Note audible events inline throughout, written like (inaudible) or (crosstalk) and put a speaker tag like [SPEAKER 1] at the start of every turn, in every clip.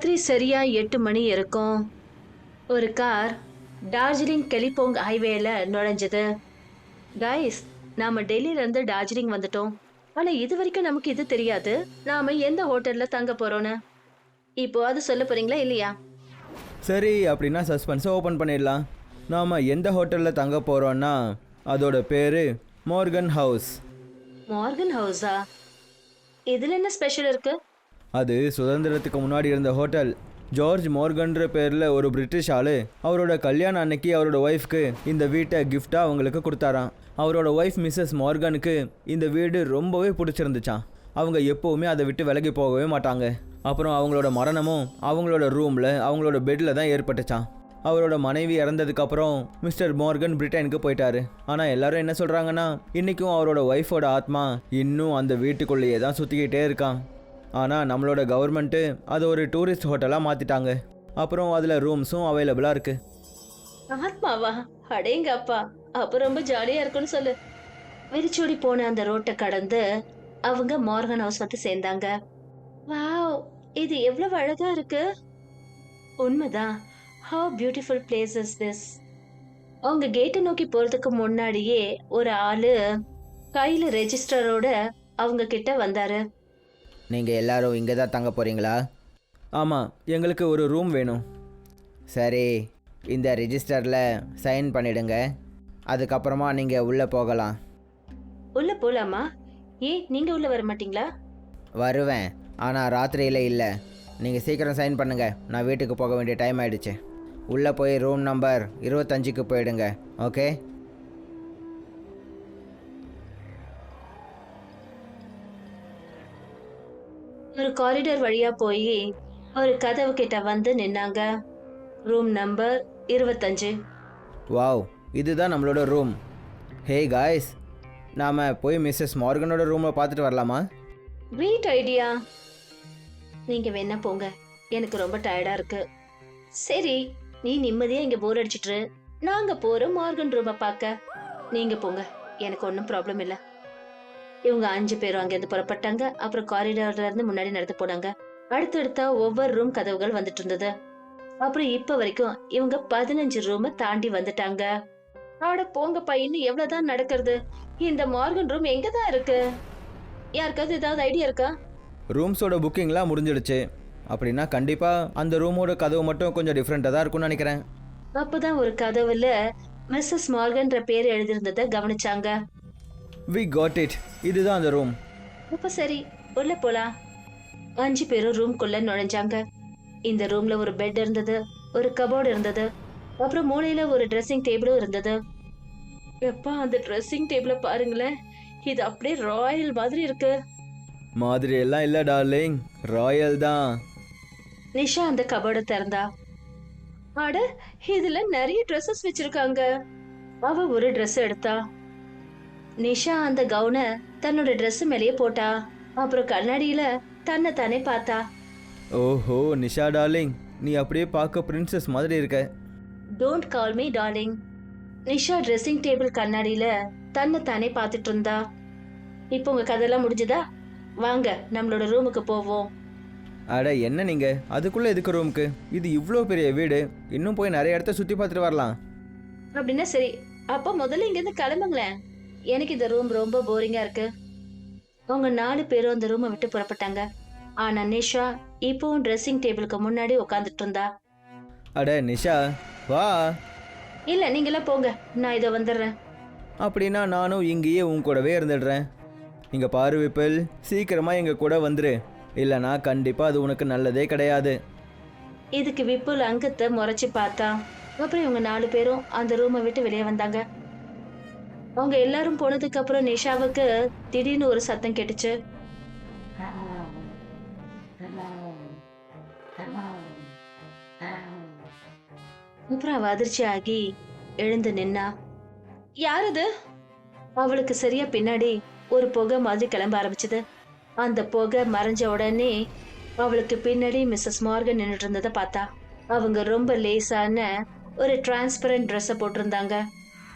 [SPEAKER 1] ராத்திரி சரியா எட்டு மணி இருக்கும். ஒரு கார் டார்ஜிலிங் கெலிபோங் ஹைவேல நுழைஞ்சது. கைஸ் நாம டெல்லியில இருந்து டார்ஜிலிங் வந்துட்டோம். ஆனா இது வரைக்கும் நமக்கு இது தெரியாது. நாம எந்த ஹோட்டல்ல தங்க போறோம்னு. இப்போ அது சொல்ல போறீங்களா இல்லையா?
[SPEAKER 2] சரி அப்படின்னா சஸ்பென்ஸை ஓப்பன் பண்ணிடலாம். நாம் எந்த ஹோட்டலில் தங்க போகிறோன்னா அதோட பேர் மோர்கன் ஹவுஸ்
[SPEAKER 1] மார்கன் ஹவுஸா இதுல என்ன ஸ்பெஷல் இருக்கு?
[SPEAKER 2] அது சுதந்திரத்துக்கு முன்னாடி இருந்த ஹோட்டல். ஜார்ஜ் மோர்கன்ற பேரில் ஒரு பிரிட்டிஷ் ஆள். அவரோட கல்யாணம் அன்னைக்கு அவரோட ஒய்ஃப்க்கு இந்த வீட்டை கிஃப்டாக அவங்களுக்கு கொடுத்தாராம். அவரோட ஒய்ஃப் மிஸ்ஸஸ் மார்கனுக்கு இந்த வீடு ரொம்பவே பிடிச்சிருந்துச்சான் அவங்க எப்போவுமே அதை விட்டு விலகி போகவே மாட்டாங்க. அப்புறம் அவங்களோட மரணமும் அவங்களோட ரூமில் அவங்களோட பெட்டில் தான் ஏற்பட்டுச்சான் அவரோட மனைவி இறந்ததுக்கப்புறம் மிஸ்டர் மோர்கன் பிரிட்டனுக்கு போயிட்டாரு. ஆனால் எல்லாரும் என்ன சொல்கிறாங்கன்னா இன்றைக்கும் அவரோட ஒய்ஃபோட ஆத்மா இன்னும் அந்த வீட்டுக்குள்ளேயே தான் சுற்றிக்கிட்டே இருக்கான் ஆனால் நம்மளோட கவர்மெண்ட்டு அது ஒரு டூரிஸ்ட் ஹோட்டலாக மாற்றிட்டாங்க அப்புறம் அதில் ரூம்ஸும் அவைலபிளாக இருக்குது
[SPEAKER 1] ஆத்மாவா? அடேங்க அப்பா அப்போ ரொம்ப ஜாலியாக இருக்கும்னு சொல்லு. வெறிச்சோடி போன அந்த ரோட்டை கடந்து அவங்க மார்கன் ஹவுஸ் வந்து சேர்ந்தாங்க. வாவ்! இது எவ்வளவு அழகா இருக்கு. உண்மைதான். How beautiful place is this அவங்க கேட்டை நோக்கி போறதுக்கு முன்னாடியே ஒரு ஆளு கையில ரெஜிஸ்டரோட அவங்க கிட்ட வந்தாரு.
[SPEAKER 3] நீங்கள் எல்லாரும் இங்கே தான் தங்க போகிறீங்களா
[SPEAKER 2] ஆமாம் எங்களுக்கு ஒரு ரூம் வேணும்.
[SPEAKER 3] சரி இந்த ரிஜிஸ்டரில் சைன் பண்ணிடுங்க. அதுக்கப்புறமா நீங்கள் உள்ளே போகலாம்.
[SPEAKER 1] உள்ள போலாமா? ஏன் நீங்க உள்ள வர மாட்டீங்களா?
[SPEAKER 3] வருவேன் ஆனால் ராத்திரியில் இல்லை. நீங்கள் சீக்கிரம் சைன் பண்ணுங்கள் நான் வீட்டுக்கு போக வேண்டிய டைம் ஆயிடுச்சு. உள்ளே போய் ரூம் நம்பர் இருபத்தஞ்சுக்கு போயிடுங்க ஓகே
[SPEAKER 1] ஒரு காரிடர் வழியா போய் ஒரு கதவு கிட்ட வந்து நின்னாங்க. ரூம் நம்பர் இருபத்தஞ்சு.
[SPEAKER 2] வாவ் இதுதான் நம்மளோட ரூம்
[SPEAKER 3] ஹே காய்ஸ் நாம் போய் மிஸ்ஸஸ் மார்கனோட ரூமை பார்த்துட்டு வரலாமா?
[SPEAKER 1] கிரேட் ஐடியா நீங்க வேணா போங்க. எனக்கு ரொம்ப டயர்டா இருக்கு. சரி நீ நிம்மதியா இங்க போர் அடிச்சிட்டு இரு. நாங்க போறோம் மார்கன் ரூமை பார்க்க. நீங்க போங்க. எனக்கு ஒன்றும் ப்ராப்ளம் இல்ல. இவங்க அஞ்சு பேரும் அங்கிருந்து புறப்பட்டாங்க. அப்புறம் காரிடார்ல இருந்து முன்னாடி நடந்து போனாங்க. அடுத்தடுத்தா ஒவ்வொரு ரூம் கதவுகள் வந்துட்டு இருந்தது. அப்புறம் இப்ப வரைக்கும் இவங்க பதினஞ்சு ரூமை தாண்டி வந்துட்டாங்க. ஆட போங்கப்பா இன்னும் எவ்வளவுதான் நடக்கிறது? இந்த மார்கன் ரூம் எங்க தான் இருக்கு? யாருக்காவது ஏதாவது ஐடியா இருக்கா?
[SPEAKER 2] ரூம்ஸோட புக்கிங்லாம் முடிஞ்சிடுச்சு. அப்படின்னா கண்டிப்பாக அந்த ரூமோட கதவு மட்டும் கொஞ்சம் டிஃப்ரெண்ட்டாக தான் இருக்கும்னு நினைக்கிறேன்.
[SPEAKER 1] அப்பதான் ஒரு கதவுல மிஸ்ஸஸ் மார்கன்ற பேர் எழுதியிருந்ததை கவனிச்சாங்க.
[SPEAKER 2] வி காட் இட் இதுதான் அந்த ரூம்
[SPEAKER 1] அப்ப சரி உள்ள போலாம். அஞ்சு பேரும் ரூம்குள்ள நுழைஞ்சாங்க. இந்த ரூம்ல ஒரு பெட் இருந்தது ஒரு கபோர்டு இருந்தது அப்புறம் மூலையில ஒரு ட்ரெஸ்ஸிங் டேபிளும் இருந்தது. எப்பா அந்த ட்ரெஸ்ஸிங் டேபிள பாருங்களேன். இது அப்படியே ராயல் மாதிரி இருக்கு.
[SPEAKER 2] மாதிரி எல்லாம் இல்லை டார்லிங் ராயல் தான்.
[SPEAKER 1] நிஷா அந்த கபோர்டை திறந்தா. அட இதுல நிறைய ட்ரெஸ்ஸஸ் வச்சிருக்காங்க. அவ ஒரு Dress எடுத்தா. நிஷா அந்த கவுனை தன்னோட Dress மேலேயே போட்டா. அப்புறம் கண்ணாடியில தன்னை தானே பார்த்தா.
[SPEAKER 2] ஓஹோ நிஷா டார்லிங் நீ அப்படியே பார்க்க பிரின்சஸ் மாதிரி இருக்க.
[SPEAKER 1] Don't call me darling. Nisha dressing table கண்ணாடியில தன்னை தானே பார்த்துட்டு இருந்தா. இப்போ உங்க கதையெல்லாம் முடிஞ்சுதா? வாங்க நம்மளோட ரூமுக்கு போவோம்.
[SPEAKER 2] அட என்ன நீங்கள் அதுக்குள்ளே எதுக்கு ரூமுக்கு இது இவ்வளோ பெரிய வீடு. இன்னும் போய் நிறைய இடத்த சுற்றி பார்த்துட்டு வரலாம்.
[SPEAKER 1] அப்படின்னா சரி. அப்போ முதல்ல இங்கேருந்து கிளம்புங்களேன். எனக்கு இந்த ரூம் ரொம்ப போரிங்கா இருக்கு. அவங்க நாலு பேரும் அந்த ரூமை விட்டு புறப்பட்டாங்க. ஆனா நிஷா இப்போவும் ட்ரெஸ்ஸிங் டேபிளுக்கு முன்னாடி உட்காந்துட்டு இருந்தா.
[SPEAKER 2] அட நிஷா வா.
[SPEAKER 1] இல்ல நீங்களாம் போங்க. நான் இதோ வந்துடுறேன்.
[SPEAKER 2] அப்படின்னா நானும் இங்கேயே உன் கூடவே இருந்துடுறேன். இங்கே பாரு விப்பிள் சீக்கிரமாக எங்கள் கூட வந்துரு. இல்லைனா கண்டிப்பாக அது உனக்கு நல்லதே கிடையாது.
[SPEAKER 1] இதுக்கு விப்புல் அங்கத்தை முறைச்சு பார்த்தா அப்புறம் இவங்க நாலு பேரும் அந்த ரூமை விட்டு வெளியே வந்தாங்க. அவங்க எல்லாரும் போனதுக்கு அப்புறம் நிஷாவுக்கு திடீர்னு ஒரு சத்தம் கேட்டுச்சு. அப்புறம் அவ அதிர்ச்சி ஆகி எழுந்து நின்னா யாரது அவளுக்கு சரியா பின்னாடி ஒரு புகை மாதிரி கிளம்ப ஆரம்பிச்சது. அந்த புகை மறைஞ்ச உடனே அவளுக்கு பின்னாடி மிஸ்ஸஸ் மார்கன் நின்றுட்டு இருந்ததை பார்த்தா அவங்க ரொம்ப லேசான ஒரு டிரான்ஸ்பரண்ட் ட்ரெஸ்ஸை போட்டிருந்தாங்க.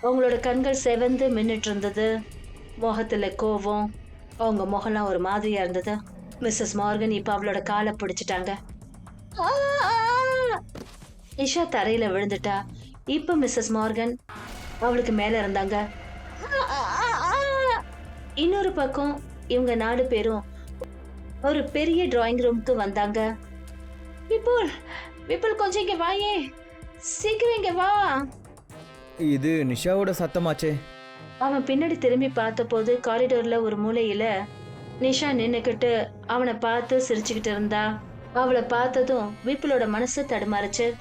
[SPEAKER 1] அவங்களோட கண்கள் செவந்து மின்னுட்டு இருந்தது. முகத்துல கோவம் அவங்க முகம்லாம் ஒரு மாதிரியா இருந்தது. மிஸ்ஸஸ் மார்கன் இப்போ அவளோட காலை பிடிச்சிட்டாங்க. ஆ, நிஷா தரையில விழுந்துட்டா. இப்ப மிஸ்ஸஸ் மார்கன் அவளுக்கு மேல இருந்தாங்க. இன்னொரு பக்கம் இவங்க நாலு பேரும் ஒரு பெரிய டிராயிங் ரூம்க்கு வந்தாங்க. விபுல் விபுல் கொஞ்சம் இங்க வாயே. சீக்கிரம் இங்க வா.
[SPEAKER 2] இது நிஷாவோட சத்தமாச்சே.
[SPEAKER 1] அவன் பின்னாடி திரும்பி பார்த்தபோது காரிடோர்ல ஒரு மூலையில நிஷா நின்னுக்கிட்டு அவனை பார்த்து சிரிச்சுக்கிட்டு இருந்தா. அவளை பார்த்ததும் விப்புலோட மனசு தடுமாறுச்சு.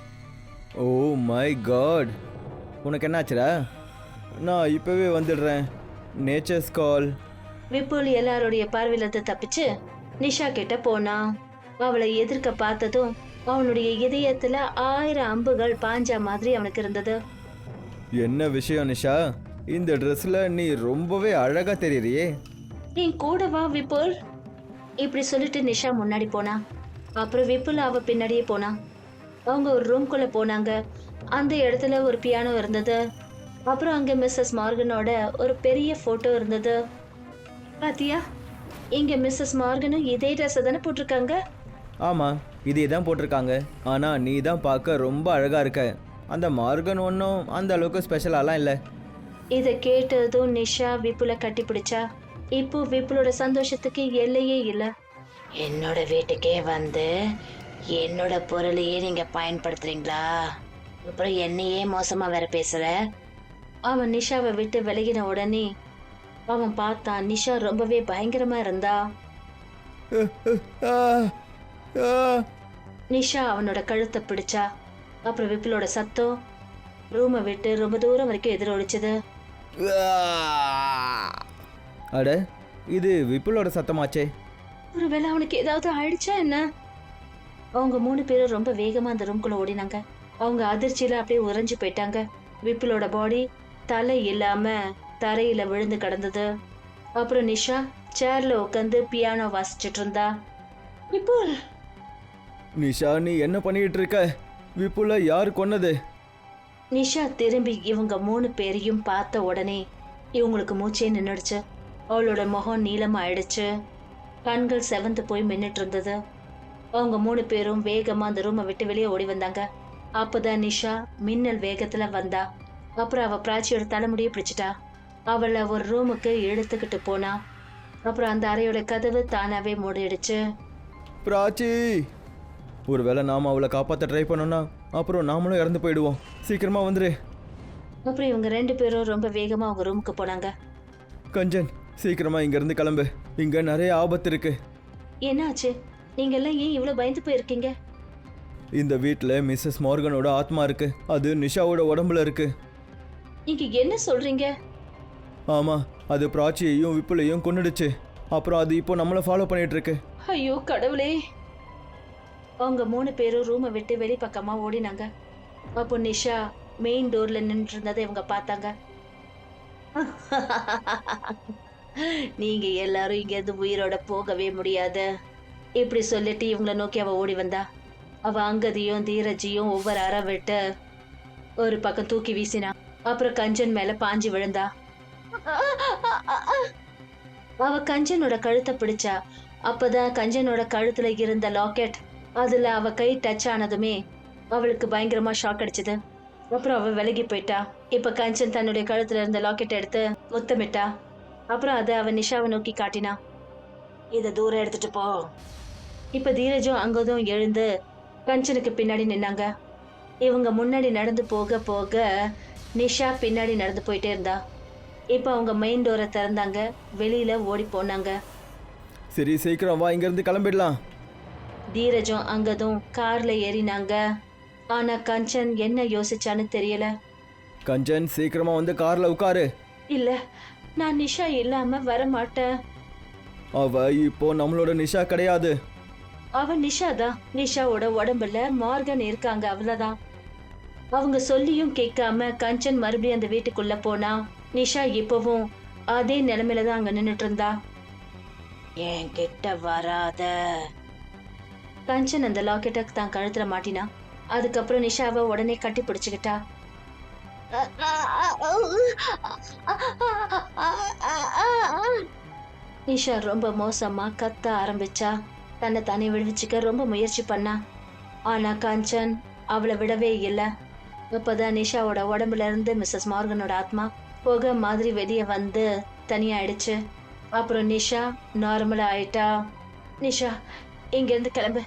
[SPEAKER 2] Oh my God. உனக்கு என்னாச்சுடா? நான் இப்போவே வந்துடுறேன். நேச்சர்ஸ் கால்
[SPEAKER 1] விப்புல் எல்லாருடைய பார்வையில இருந்து தப்பிச்சு நிஷா கிட்ட போனான் அவளை எதிர்க்க பார்த்ததும் அவனுடைய இதயத்துல ஆயிரம் அம்புகள் பாஞ்ச மாதிரி அவனுக்கு இருந்தது.
[SPEAKER 2] என்ன விஷயம் நிஷா? இந்த ட்ரெஸ்ஸில் நீ ரொம்பவே அழகாக தெரியறியே.
[SPEAKER 1] என் கூட வா விப்புல். இப்படி சொல்லிட்டு நிஷா முன்னாடி போனா. அப்புறம் விப்புல் அவ பின்னாடியே போனா. அவங்க ஒரு ரூம்குள்ள போனாங்க. அந்த இடத்துல ஒரு பியானோ இருந்தது. அப்புறம் அங்க மிஸ்ஸஸ் மார்கனோட ஒரு பெரிய போட்டோ இருந்தது. பாத்தியா? இங்க மிஸ்ஸஸ் மார்கனும் இதே ட்ரெஸ் தானே போட்டிருக்காங்க?
[SPEAKER 2] ஆமாம் இதே தான் போட்டிருக்காங்க. ஆனால் நீ தான் பார்க்க ரொம்ப அழகாக இருக்க. அந்த மார்கன் ஒன்றும் அந்த அளவுக்கு ஸ்பெஷலாலாம் இல்லை.
[SPEAKER 1] இத கேட்டதும் நிஷா விப்புல கட்டி பிடிச்சா இப்போ விப்புலோட சந்தோஷத்துக்கு எல்லையே இல்ல. என்னோட வீட்டுக்கே வந்து என்னோட பொருளையே நீங்க பயன்படுத்துறீங்களா? அப்புறம் என்னையே மோசமா வேற பேசுற? அவன் நிஷாவை விட்டு விலகின உடனே அவன் பார்த்தான் நிஷா ரொம்பவே பயங்கரமா இருந்தா. நிஷா அவனோட கழுத்தை பிடிச்சா அப்புறம் விப்புலோட சத்தம் ரூமை விட்டு ரொம்ப தூரம் வரைக்கும் எதிரொலிச்சது
[SPEAKER 2] அட இது விப்புலோட சத்தமாச்சே.
[SPEAKER 1] ஒருவேளை அவனுக்கு ஏதாவது ஆயிடுச்சா என்ன? அவங்க மூணு பேரும் ரொம்ப வேகமா அந்த ரூம்குள்ள ஓடினாங்க. அவங்க அதிர்ச்சியில அப்படியே உறைஞ்சு போயிட்டாங்க. விப்புலோட பாடி தலை இல்லாம தரையில விழுந்து கிடந்தது. அப்புறம் நிஷா சேர்ல உட்காந்து பியானோ வாசிச்சிட்டு இருந்தா. விப்புல்!
[SPEAKER 2] நிஷா நீ என்ன பண்ணிட்டு இருக்க? விப்புல யார் கொன்னது?
[SPEAKER 1] நிஷா திரும்பி இவங்க மூணு பேரையும் பார்த்த உடனே இவங்களுக்கு மூச்சே நின்னுடுச்சு. அவளோட முகம் நீளமாயிடுச்சு. கண்கள் செவந்து போய் மின்னுட்டு இருந்தது அவங்க மூணு பேரும் வேகமா அந்த ரூமை விட்டு வெளியே ஓடி வந்தாங்க. அப்பதான் நிஷா மின்னல் வேகத்துல வந்தா. அப்புறம் அவ பிராச்சியோட தலைமுடியை பிடிச்சிட்டா. அவளை ஒரு ரூமுக்கு இழுத்துக்கிட்டு போனா. அப்புறம் அந்த அறையோட கதவு தானாவே மூடிடுச்சு.
[SPEAKER 2] பிராச்சி ஒருவேளை நாம் அவளை காப்பாற்ற ட்ரை பண்ணோம்னா அப்புறம் நாமளும் இறந்து போயிடுவோம். சீக்கிரமா வந்துரு.
[SPEAKER 1] அப்புறம் இவங்க ரெண்டு பேரும் ரொம்ப வேகமா அவங்க ரூமுக்கு போனாங்க.
[SPEAKER 2] கஞ்சன் சீக்கிரமா இங்கேருந்து கிளம்பு. இங்கே நிறைய ஆபத்து இருக்கு.
[SPEAKER 1] என்னாச்சு? நீங்க எல்லாம் ஏன் இவ்வளவு பயந்து போயிருக்கீங்க?
[SPEAKER 2] இந்த வீட்டில் மிஸ்ஸஸ் மார்கனோட ஆத்மா இருக்கு. அது நிஷாவோட உடம்புல இருக்கு.
[SPEAKER 1] நீங்க என்ன சொல்றீங்க?
[SPEAKER 2] ஆமாம் அது பிராச்சியையும் விப்புலையும் கொன்னுடுச்சு. அப்புறம் அது இப்போ நம்மளை ஃபாலோ பண்ணிட்டு இருக்கு.
[SPEAKER 1] ஐயோ கடவுளே. அவங்க மூணு பேரும் ரூமை விட்டு வெளிப்பக்கமாக ஓடினாங்க. அப்போ நிஷா மெயின் டோர்ல நின்று இருந்ததை இவங்க பார்த்தாங்க. (laughs) நீங்க எல்லாரும் இங்க இருந்து உயிரோட போகவே முடியாது. இப்படி சொல்லிட்டு இவங்களை நோக்கி அவ ஓடி வந்தா. அவ அங்கதியும் தீரஜியும் ஒவ்வொரு அற விட்டு ஒரு பக்கம் தூக்கி வீசினா அப்புறம் கஞ்சன் மேல பாஞ்சு விழுந்தா. அவ கஞ்சனோட கழுத்தை பிடிச்சா அப்பதான் கஞ்சனோட கழுத்துல இருந்த லாக்கெட் அதுல அவ கை டச் ஆனதுமே அவளுக்கு பயங்கரமா ஷாக் அடிச்சது. அப்புறம் அவ விலகி போயிட்டா. இப்ப கஞ்சன் தன்னுடைய கழுத்துல இருந்த லாக்கெட் எடுத்து முத்தமிட்டா. அப்புறம் அதை அவ நிஷாவை நோக்கி காட்டினா இத தூரம் எடுத்துட்டு போ. இப்ப தீரஜும் அங்கதும் எழுந்து கஞ்சனுக்கு பின்னாடி நின்னாங்க. இவங்க முன்னாடி நடந்து போக போக நிஷா பின்னாடி நடந்து போயிட்டே இருந்தா. இப்ப அவங்க மெயின் டோரை திறந்தாங்க. வெளியில ஓடி போனாங்க.
[SPEAKER 2] சரி சீக்கிரம் வா இங்கேருந்து கிளம்பிடலாம்.
[SPEAKER 1] தீரஜும் அங்கதும் கார்ல ஏறினாங்க. ஆனா கஞ்சன் என்ன யோசிச்சான்னு தெரியல.
[SPEAKER 2] கஞ்சன் சீக்கிரமா வந்து காரில் உட்காரு.
[SPEAKER 1] இல்ல நான் நிஷா இல்லாம வர மாட்டேன்
[SPEAKER 2] அவ இப்போ நம்மளோட நிஷா கிடையாது.
[SPEAKER 1] அவ நிஷா தான். நிஷாவோட உடம்புல மார்கன் இருக்காங்க அவ்வளவுதான். அவங்க சொல்லியும் கேட்காம கஞ்சன் மறுபடியும் அந்த வீட்டுக்குள்ள போனா நிஷா இப்பவும் அதே நிலைமையில தான் அங்க நின்னுட்டு இருந்தா. என் கிட்ட வராத. கஞ்சன் அந்த லாக்கெட்டை தான் கழுத்துல மாட்டினா. அதுக்கப்புறம் நிஷாவை உடனே கட்டி பிடிச்சுக்கிட்டா. நிஷா ரொம்ப மோசமா கத்த ஆரம்பிச்சா. தன்னை தானே விடுவிச்சுக்க ரொம்ப முயற்சி பண்ணா. ஆனா காஞ்சன் அவளை விடவே இல்லை. இப்போதான் நிஷாவோட உடம்புல இருந்து மிஸ்ஸஸ் மார்கனோட ஆத்மா புகை மாதிரி வெளியே வந்து தனியாயிடுச்சு. அப்புறம் நிஷா நார்மலா ஆயிட்டா. நிஷா இங்கேருந்து கிளம்பு.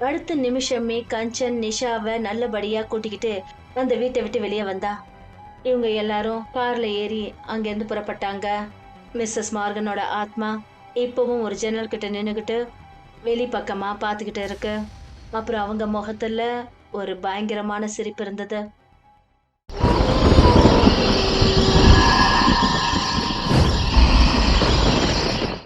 [SPEAKER 1] அடுத்த நிமிஷமே கஞ்சன் நிஷாவை நல்லபடியா கூட்டிக்கிட்டு அந்த வீட்டை விட்டு வெளியே வந்தா. இவங்க எல்லாரும் கார்ல ஏறி அங்கேருந்து புறப்பட்டாங்க. மிஸ்ஸஸ் மார்கனோட ஆத்மா இப்பவும் ஒரு ஜன்னல் கிட்ட நின்றுக்கிட்டு வெளி பக்கமா பார்த்துக்கிட்டு இருக்கு. அப்புறம் அவங்க முகத்துல ஒரு பயங்கரமான சிரிப்பு இருந்தது.